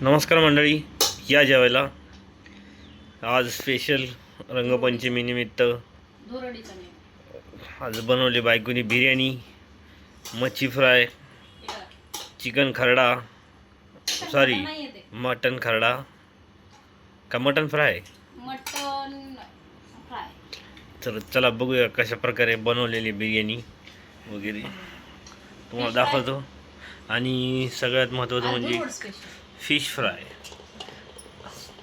नमस्कार मंडळी या जेवायला. आज स्पेशल रंगपंचमीनिमित्त आज बनवली बायकोनी बिर्याणी मच्छी फ्राय चिकन खरडा सॉरी मटन खरडा. का मटन फ्राय? तर चला बघूया कशा प्रकारे बनवलेली बिर्याणी वगैरे. तुम्हाला दाखवतो. आणि सगळ्यात महत्त्वाचं म्हणजे फिश फ्राय.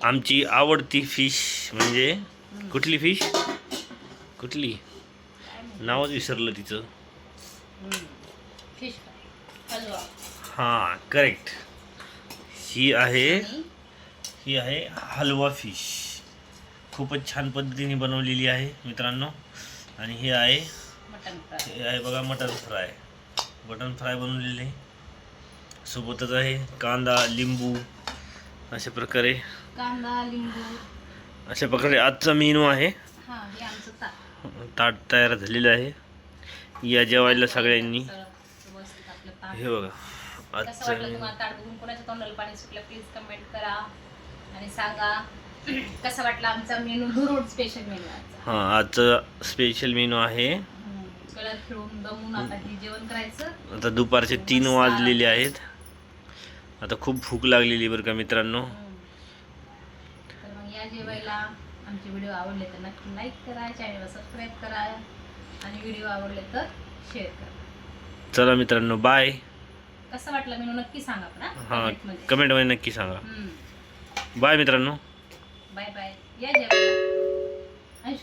आमची आवडती फिश म्हणजे कुठली फिश? कुठली? नावच विसरलं तिचं. हां करेक्ट ही आहे ही आहे हलवा फिश. खूपच छान पद्धतीने बनवलेली आहे मित्रांनो. आणि हे आहे हे आहे बघा मटन फ्राय. मटन फ्राय बनवलेले आहे. सोबतच आहे. कांदा लिंबू अशा प्रकारे. कांदा लिंबू. अशा प्रकारे आजचा मेनू आहे. ताट. तयार झालेलं आहे. या जेवायला सगळ्यांनी. हे बघा आजचं तुम्हाला ताट बघून? कोणाच्या तोंडाला पाणी सुटलं प्लीज कमेंट करा आणि सांगा. कसं वाटलं आमचा मेनू? धुरोड स्पेशल मेनू आजचा. हां आजचं स्पेशल मेनू आहे. जेवण करायचं. आता दुपारचे तीन वाजलेले आहेत. आता खूप भूक लागलेली बरं का मित्रांनो. तर मग या जेवायला आमचे व्हिडिओ आवडले तर नक्की लाईक करा चॅनलला सबस्क्राईब करा आणि व्हिडिओ आवडले तर शेअर करा. चला मित्रांनो बाय कसं वाटलं मेनू नक्की सांगा पण हा? कमेंटमध्ये. नक्की सांगा. बाय मित्रांनो. बाय बाय या जेवायला.